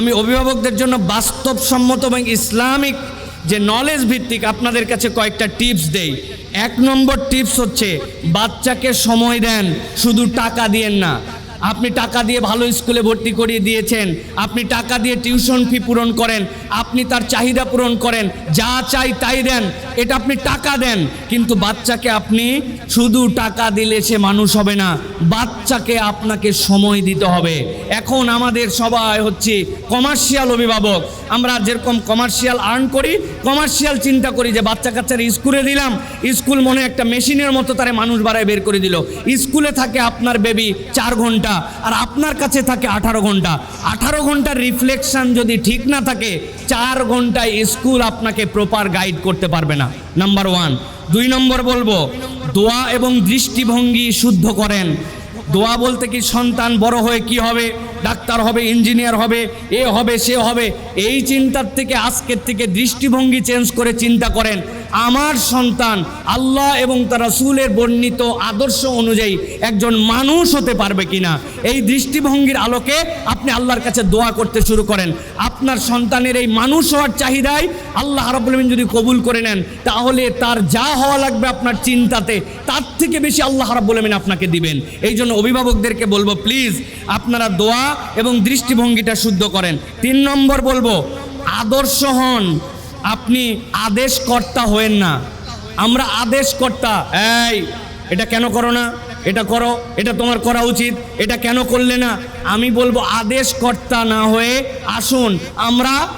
আমি অভিভাবকদের জন্য বাস্তবসম্মত এবং ইসলামিক যে নলেজ ভিত্তিক আপনাদের কাছে কয়েকটা টিপস দেই। এক নম্বর টিপস হচ্ছে, বাচ্চাকে সময় দেন, শুধু টাকা দিয়েন না। আপনি টাকা দিয়ে ভালো স্কুলে ভর্তি করিয়ে দিয়েছেন, আপনি টাকা দিয়ে টিউশন ফি পূরণ করেন, আপনি তার চাহিদা পূরণ করেন, যা চাই তাই দেন, এটা আপনি টাকা দেন, কিন্তু বাচ্চাকে আপনি শুধু টাকা দিলে সে মানুষ হবে না, বাচ্চাকে আপনাকে সময় দিতে হবে। এখন আমাদের সবাই হচ্ছে কমার্শিয়াল অভিভাবক। আমরা যেরকম কমার্শিয়াল আর্ন করি কমার্শিয়াল চিন্তা করি যে বাচ্চা কাচ্চার স্কুলে দিলাম, স্কুল মনে একটা মেশিনের মতো তারা মানুষ বাড়ায় বের করে দিল। স্কুলে থাকে আপনার বেবি চার ঘণ্টা আর আপনার কাছে থাকে আঠারো ঘণ্টা। আঠারো ঘণ্টার রিফ্লেকশন যদি ঠিক না থাকে, চার ঘন্টায় স্কুল আপনাকে প্রপার গাইড করতে পারবে না। নাম্বার ওয়ান দুই নম্বর বলব, দোয়া এবং দৃষ্টিভঙ্গি শুদ্ধ করেন। দোয়া বলতে কি সন্তান বড় হয়ে কি হবে? ডাক্তার হবে ইঞ্জিনিয়ার হবে, এ হবে, সে হবে। এই চিন্তার থেকে, আজকের থেকে দৃষ্টিভঙ্গি চেঞ্জ করে চিন্তা করেন। আমার সন্তান আল্লাহ এবং তার রাসূলের বর্ণিত আদর্শ অনুযায়ী একজন মানুষ হতে পারবে কিনা? এই দৃষ্টিভঙ্গির আলোকে আপনি আল্লাহর কাছে দোয়া করতে শুরু করেন। আপনার সন্তানের এই মানুষ হওয়ার চাহিদায় আল্লাহ রাব্বুল আলামিন যদি কবুল করে নেন, তাহলে তার যা হওয়া লাগবে আপনার চিন্তাতে, তার থেকে বেশি আল্লাহ রাব্বুল আলামিন আপনাকে দিবেন। এই জন্য অভিভাবকদেরকে বলব প্লিজ আপনারা দোয়া এবং দৃষ্টিভঙ্গিটা শুদ্ধ করেন। তিন নম্বর বলব, আদর্শ হন। আপনি আদেশকর্তা হয়েন না। আমরা আদেশকর্তা। এই, এটা কেন করো না? এটা করো, এটা তোমার করা উচিত, এটা কেন করলে না? আমি বলব আদেশকর্তা না হয়ে আসুন। আমরা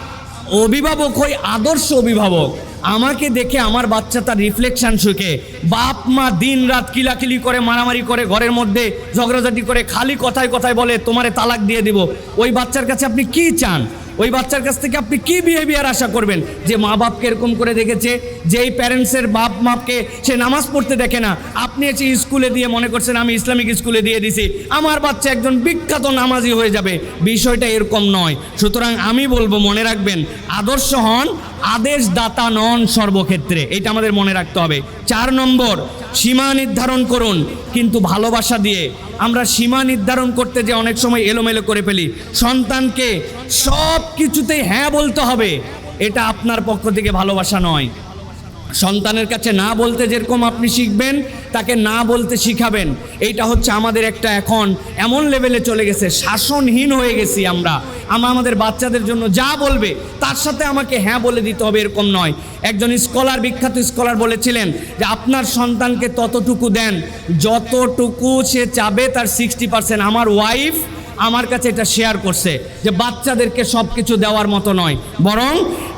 অভিভাবক হই, আদর্শ অভিভাবক। আমাকে দেখে আমার বাচ্চা তার রিফ্লেকশান শুকে। বাপ মা দিন রাত কিলাকিলি করে, মারামারি করে, ঘরের মধ্যে ঝগড়াঝাটি করে, খালি কথায় কথায় বলে, তোমারে তালাক দিয়ে দিব। ওই বাচ্চার কাছে আপনি কি চান? ওই বাচ্চার কাছ থেকে আপনি কি বিহেভিয়ার আশা করবেন? যে মা বাপকে এরকম করে দেখেছে, যে এই প্যারেন্টসের বাপ মাপকে সে নামাজ পড়তে দেখে না। আপনি এসে স্কুলে দিয়ে মনে করছেন, আমি ইসলামিক স্কুলে দিয়ে দিছি। আমার বাচ্চা একজন বিখ্যাত নামাজি হয়ে যাবে। বিষয়টা এরকম নয়। সুতরাং আমি বলব, মনে রাখবেন, আদর্শ হন আদেশ দাতা নন সর্বক্ষেত্রে এটা আমাদের মনে রাখতে হবে। চার নম্বর, সীমা নির্ধারণ করুন, কিন্তু ভালোবাসা দিয়ে। আমরা সীমা নির্ধারণ করতে যে অনেক সময় এলোমেলো করে ফেলি। সন্তানকে সব কিছুতেই হ্যাঁ বলতে হবে, এটা আপনার পক্ষ থেকে ভালোবাসা নয়। সন্তানের কাছে না বলতে যেরকম আপনি শিখবেন, তাকে না বলতে শিখাবেন। এইটা হচ্ছে আমাদের একটা এখন এমন লেভেলে চলে গেছে, শাসনহীন হয়ে গেছি আমরা। আমরা আমাদের বাচ্চাদের জন্য যা বলবে, তার সাথে আমাকে হ্যাঁ বলে দিতে হবে এরকম নয়। একজন স্কলার বিখ্যাত স্কলার বলেছিলেন যে, আপনার সন্তানকে ততটুকু দেন, যতটুকু সে চাবে তার সিক্সটি পার্সেন্ট আমার ওয়াইফ আমার কাছে এটা শেয়ার করছে যে, বাচ্চাদেরকে সব কিছু দেওয়ার মতো নয়। বরং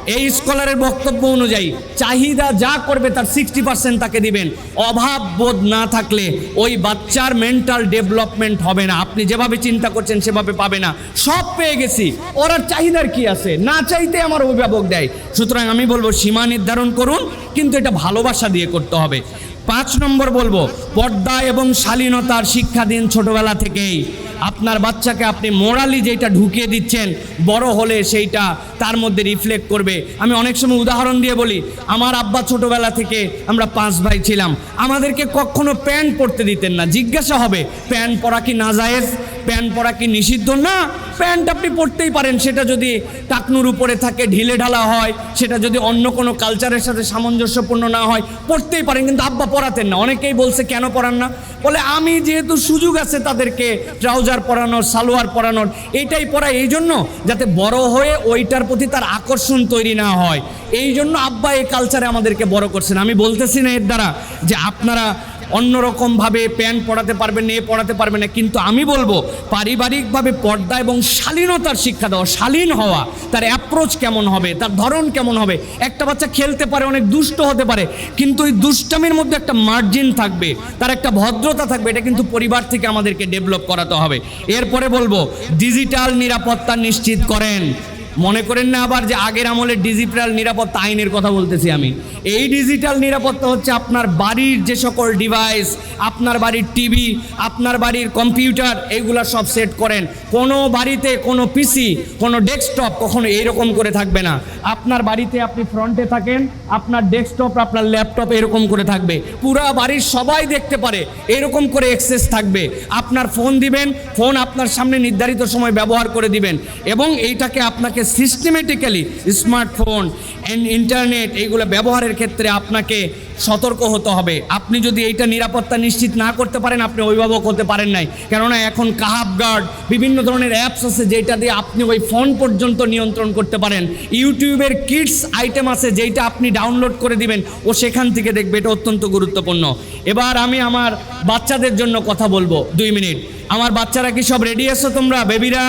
এই স্কলারের বক্তব্য অনুযায়ী চাহিদা যা করবে তার সিক্সটি পার্সেন্ট তাকে দিবেন। অভাব বোধ না থাকলে ওই বাচ্চার মেন্টাল ডেভেলপমেন্ট হবে না। আপনি যেভাবে চিন্তা করছেন সেভাবে পাবে না। সব পেয়ে গেছি। ওর চাহিদার কি আছে? না চাইতে আমার অভিভাবক দেয়। সুতরাং আমি বলব, সীমা নির্ধারণ করুন, কিন্তু এটা ভালোবাসা দিয়ে করতে হবে। পাঁচ নম্বর বলব, পর্দা এবং শালীনতার শিক্ষা দিন ছোটবেলা থেকেই। আপনার বাচ্চাকে আপনি মোরালি যেটা ঢুকিয়ে দিচ্ছেন, বড় হলে সেইটা তার মধ্যে রিফ্লেক্ট করবে। আমি অনেক সময় উদাহরণ দিয়ে বলি, আমার আব্বা ছোটবেলা থেকে আমরা পাঁচ ভাই ছিলাম। আমাদেরকে কখনো প্যান্ট পরতে দিতেন না। জিজ্ঞাসা হবে, প্যান্ট পরা কি না নাজায়েজ? প্যান্ট পরা কি নিষিদ্ধ? না, প্যান্ট আপনি পরতেই পারেন। সেটা যদি টাকনুর উপরে থাকে, ঢিলে ঢালা হয়, সেটা যদি অন্য কোনো কালচারের সাথে সামঞ্জস্যপূর্ণ না হয় পড়তেই পারেন। কিন্তু আব্বা পড়াতেন না। অনেকেই বলছে, কেন পড়ান না? বলে, আমি যেহেতু সুযোগ আছে তাদেরকে ট্রাউজার পরানোর, সালোয়ার পরানোর, এইটাই পরা, এই জন্য যাতে বড় হয়ে ওইটার প্রতি তার আকর্ষণ তৈরি না হয়। এই জন্য আব্বা এই কালচারে আমাদেরকে বড় করছেন। আমি বলতেছি না এর দ্বারা যে আপনারা অন্যরকমভাবে প্যান্ট পড়াতে পারবে না পড়াতে পারবে না। কিন্তু আমি বলব, পারিবারিকভাবে পর্দা এবং শালীনতার শিক্ষা দেওয়া শালীন হওয়া, তার অ্যাপ্রোচ কেমন হবে, তার ধরন কেমন হবে? একটা বাচ্চা খেলতে পারে, অনেক দুষ্ট হতে পারে, কিন্তু ওই দুষ্টামির মধ্যে একটা মার্জিন থাকবে, তার একটা ভদ্রতা থাকবে, এটা কিন্তু পরিবার থেকে আমাদেরকে ডেভেলপ করাতে হবে। এরপরে বলব ডিজিটাল নিরাপত্তা নিশ্চিত করেন। মনে করেন না আবার যে আগের আমলের ডিজিটাল নিরাপত্তা আইনের কথা বলতেছি আমি। এই ডিজিটাল নিরাপত্তা হচ্ছে আপনার বাড়ির যে সকল ডিভাইস আপনার বাড়ির টিভি আপনার বাড়ির কম্পিউটার এগুলা সব সেট করেন। কোনো বাড়িতে কোনো পিসি কোনো ডেস্কটপ কখনো এইরকম করে থাকবে না। আপনার বাড়িতে আপনি ফ্রন্টে থাকেন, আপনার ডেস্কটপ আপনার ল্যাপটপ এরকম করে থাকবে। পুরা বাড়ির সবাই দেখতে পারে, এরকম করে অ্যাক্সেস থাকবে। আপনার ফোন দিবেন ফোন আপনার সামনে নির্ধারিত সময় ব্যবহার করে দিবেন। এবং এইটাকে আপনাকে সিস্টেমেটিক্যালি স্মার্টফোন অ্যান্ড ইন্টারনেট এইগুলো ব্যবহারের ক্ষেত্রে আপনাকে সতর্ক হতে হবে। আপনি যদি এইটা নিরাপত্তা নিশ্চিত না করতে পারেন, আপনি অভিভাবক হতে পারেন নাই। কেননা এখন কাহাব গার্ড, বিভিন্ন ধরনের অ্যাপস আছে যেটা দিয়ে আপনি ওই ফোন পর্যন্ত নিয়ন্ত্রণ করতে পারেন। ইউটিউবের কিডস আইটেম আছে যেইটা আপনি ডাউনলোড করে দিবেন, ও সেখান থেকে দেখবে এটা অত্যন্ত গুরুত্বপূর্ণ। এবার আমি আমার বাচ্চাদের জন্য কথা বলব। দুই মিনিট। আমার বাচ্চারা কি সব রেডি আছো তোমরা? বেবিরা?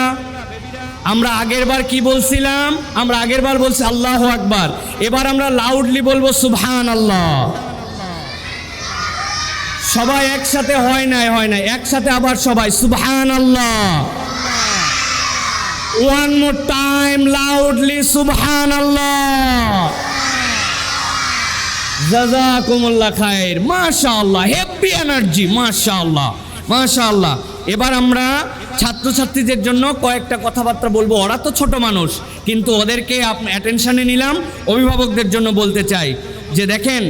আমরা আগের বার কি বলছিলাম? আমরা আগের বার বলছি আল্লাহ আকবার। এবার আমরা লাউডলি বলব সুবহান আল্লাহ সবাই একসাথে হয় নাই হয় নাই। একসাথে আবার সবাই সুবহান আল্লাহ ওয়ান মোর টাইম লাউডলি সুবহান আল্লাহ জাজাকুমুল্লাহ খায়ের মাশাআল্লাহ হ্যাপি এনার্জি, মাশাআল্লাহ মাশাআল্লাহ। এবার আমরা ছাত্রছাত্রীদের জন্য কয়েকটা কথাবার্তা বলব। ওরা তো ছোট মানুষ, কিন্তু ওদেরকে অ্যাটেনশানে নিলাম। অভিভাবকদের জন্য বলতে চাই যে দেখেন,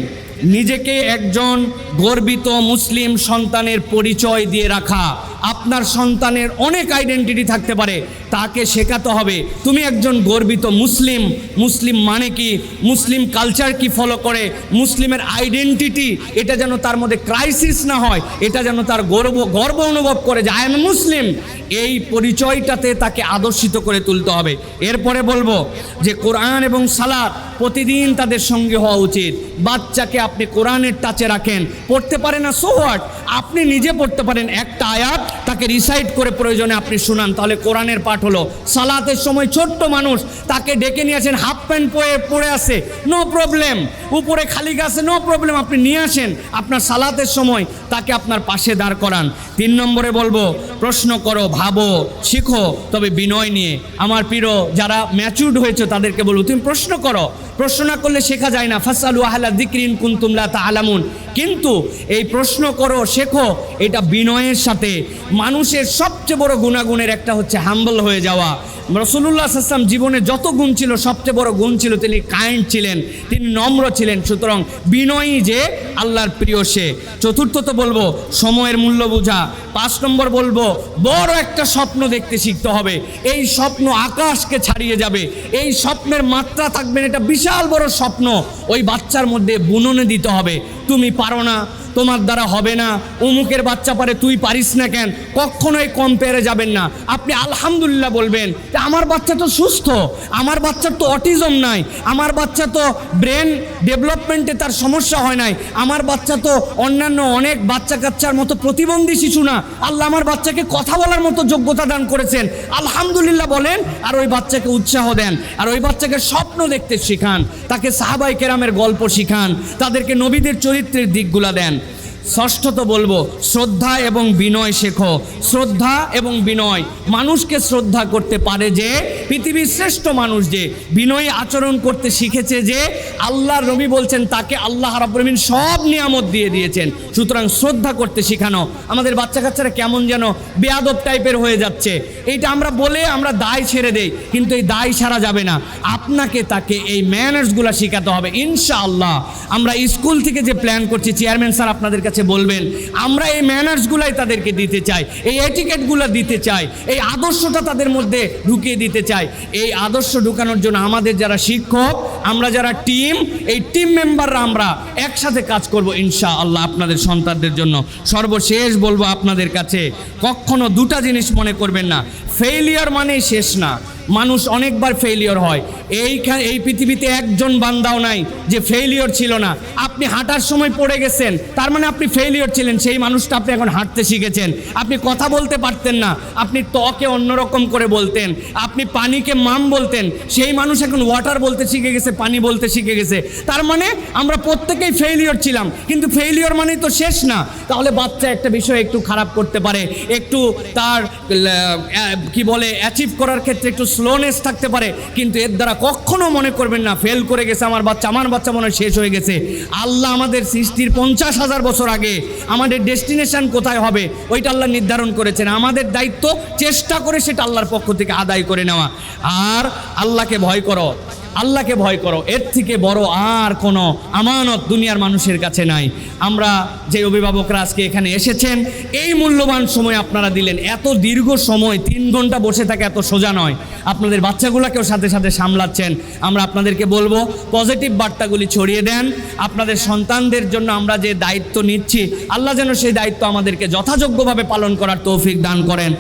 নিজেকে একজন গর্বিত মুসলিম সন্তানের পরিচয় দিয়ে রাখা। আপনার সন্তানের অনেক আইডেন্টিটি থাকতে পারে। তাকে শেখাতে হবে, তুমি একজন গর্বিত মুসলিম। মুসলিম মানে কি? মুসলিম কালচার কি ফলো করে? মুসলিমের আইডেন্টিটি এটা যেন তার মধ্যে ক্রাইসিস না হয়, এটা যেন তার গর্ব গর্ব অনুভব করে যে আই এম মুসলিম এই পরিচয়টাতে তাকে আদর্শিত করে তুলতে হবে। এরপরে বলব যে, কোরআন এবং সালাদ প্রতিদিন তাদের সঙ্গে হওয়া উচিত। বাচ্চাকে আপনি কোরআনের টাচে রাখেন। পড়তে পারে না সো হোয়াট আপনি নিজে পড়তে পারেন একটা আয়াত তাকে রিসাইড করে প্রয়োজনে আপনি শুনান। তাহলে কোরআনের পাঠ হলো, সালাতের সময় ছোট্ট মানুষ তাকে ডেকে নিয়ে আসেন হাফ প্যান্ট পরে পড়ে আসে নো প্রবলেম উপরে খালি গাছে নো প্রবলেম আপনি নিয়ে আসেন, আপনার সালাতের সময় তাকে আপনার পাশে দাঁড় করান। তিন নম্বরে বলব, প্রশ্ন করো, ভাবো, শিখো, তবে বিনয় নিয়ে। আমার প্রিয়, যারা ম্যাচুর্ড হয়েছে তাদেরকে বলব, তুমি প্রশ্ন করো। প্রশ্ন না করলে শেখা যায় না। ফাসালু আহলা দিকরিন কুন্তুমলা তা আলামুন কিন্তু এই প্রশ্ন করো, শেখো, এটা বিনয়ের সাথে। মানুষের সবচেয়ে বড় গুণাগুণের একটা হচ্ছে হাম্বল হয়ে যাওয়া। রসুল্লাহ আসলাম জীবনে যত গুণ ছিল, সবচেয়ে বড় গুণ ছিল তিনি কাইন্ড ছিলেন, তিনি নম্র ছিলেন। সুতরাং বিনয়ী যে আল্লাহর প্রিয় সে। চতুর্থ তো বলব, সময়ের মূল্য বোঝা। পাঁচ নম্বর বলব, বড় একটা স্বপ্ন দেখতে শিখতে হবে। এই স্বপ্ন আকাশকে ছাড়িয়ে যাবে। এই স্বপ্নের মাত্রা থাকবেন এটা বিশাল বড় স্বপ্ন। ওই বাচ্চার মধ্যে বুননে দিতে হবে। তুমি পারো না। তোমার দ্বারা হবে না। অমুকের বাচ্চা পারে তুই পারিস না কেন? কখনোই কম্পেয়ারে যাবেন না। আপনি আলহামদুলিল্লাহ বলবেন আমার বাচ্চা তো সুস্থ। আমার বাচ্চার তো অটিজম নাই। আমার বাচ্চা তো ব্রেন ডেভেলপমেন্টে তার সমস্যা হয় নাই। আমার বাচ্চা তো অন্যান্য অনেক বাচ্চা কাচ্চার মতো প্রতিবন্ধী শিশু না। আল্লাহ আমার বাচ্চাকে কথা বলার মতো যোগ্যতা দান করেছেন। আলহামদুলিল্লাহ বলেন, আর ওই বাচ্চাকে উৎসাহ দেন। আর ওই বাচ্চাকে স্বপ্ন দেখতে শেখান। তাকে সাহাবাই কেরামের গল্প শিখান। তাদেরকে নবীদের চরিত্রের দিকগুলা দেন। ষষ্ঠত বলব, শ্রদ্ধা এবং বিনয় শেখো। শ্রদ্ধা এবং বিনয়, মানুষকে শ্রদ্ধা করতে পারে যে, পৃথিবীর শ্রেষ্ঠ মানুষ যে, বিনয়ী আচরণ করতে শিখেছে যে, আল্লাহর নবী বলছেন তাকে আল্লাহ রাব্বুল সব নিয়ামত দিয়ে দিয়েছেন। সুতরাং শ্রদ্ধা করতে শেখানো, আমাদের বাচ্চা কাচ্চারা কেমন যেন বেয়াদব টাইপের হয়ে যাচ্ছে। এইটা আমরা বলে আমরা দায় ছেড়ে দেই, কিন্তু এই দায় ছাড়া যাবে না। আপনাকে তাকে এই ম্যানার্সগুলো শেখাতে হবে, ইনশাআল্লাহ। আমরা স্কুল থেকে যে প্ল্যান করছি চেয়ারম্যান স্যার আপনাদের কাছে বলবেন, আমরা এই ম্যানার্সগুলাই তাদেরকে দিতে চাই, এই এটিকেটগুলো দিতে চাই, এই আদর্শটা তাদের মধ্যে ঢুকিয়ে দিতে চাই। এই আদর্শ ঢুকানোর জন্য আমাদের যারা শিক্ষক, আমরা যারা টিম এই টিম মেম্বাররা আমরা একসাথে কাজ করব ইনশা আল্লাহ আপনাদের সন্তানদের জন্য। সর্বশেষ বলব আপনাদের কাছে, কখনো দুটা জিনিস মনে করবেন না ফেইলিয়ার মানেই শেষ না। মানুষ অনেকবার ফেইলিওর হয়। এইখানে এই পৃথিবীতে একজন বান্দাও নাই যে ফেইলিওর ছিল না। আপনি হাঁটার সময় পড়ে গেছেন, তার মানে আপনি ফেইলিওর ছিলেন, সেই মানুষটা আপনি এখন হাঁটতে শিখেছেন। আপনি কথা বলতে পারতেন না, আপনি তকে অন্যরকম করে বলতেন, আপনি পানিকে মাম বলতেন, সেই মানুষ এখন ওয়াটার বলতে শিখে গেছে, পানি বলতে শিখে গেছে। তার মানে আমরা প্রত্যেকেই ফেইলিওর ছিলাম, কিন্তু ফেইলিওর মানে তো শেষ না। তাহলে বাচ্চা একটা বিষয় একটু খারাপ করতে পারে, একটু তার কি বলে অ্যাচিভ করার ক্ষেত্রে একটু স্লোনেস থাকতে পারে, কিন্তু এর দ্বারা কখনো মনে করবেন না ফেল করে গেছে আমার বাচ্চা আমার বাচ্চা মনে শেষ হয়ে গেছে। আল্লাহ আমাদের সৃষ্টির পঞ্চাশ হাজার বছর আগে আমাদের ডেস্টিনেশন কোথায় হবে, ওইটা আল্লাহ নির্ধারণ করেছেন। আমাদের দায়িত্ব চেষ্টা করে সেটা আল্লাহর পক্ষ থেকে আদায় করে নেওয়া। আর আল্লাহকে ভয় করো আল্লাহকে ভয় করো। এর থেকে বড় আর কোনো আমানত দুনিয়ার মানুষের কাছে নাই। আমরা যে অভিভাবকরা আজকে এখানে এসেছেন, এই মূল্যবান সময় আপনারা দিলেন। এত দীর্ঘ সময়, তিন ঘণ্টা বসে থাকে এত সোজা নয়। আপনাদের বাচ্চাগুলোকেও সাথে সাথে সামলাচ্ছেন। আমরা আপনাদেরকে বলব পজিটিভ বার্তাগুলি ছড়িয়ে দেন। আপনাদের সন্তানদের জন্য আমরা যে দায়িত্ব নিচ্ছি, আল্লাহ যেন সেই দায়িত্ব আমাদেরকে যথাযোগ্যভাবে পালন করার তৌফিক দান করেন।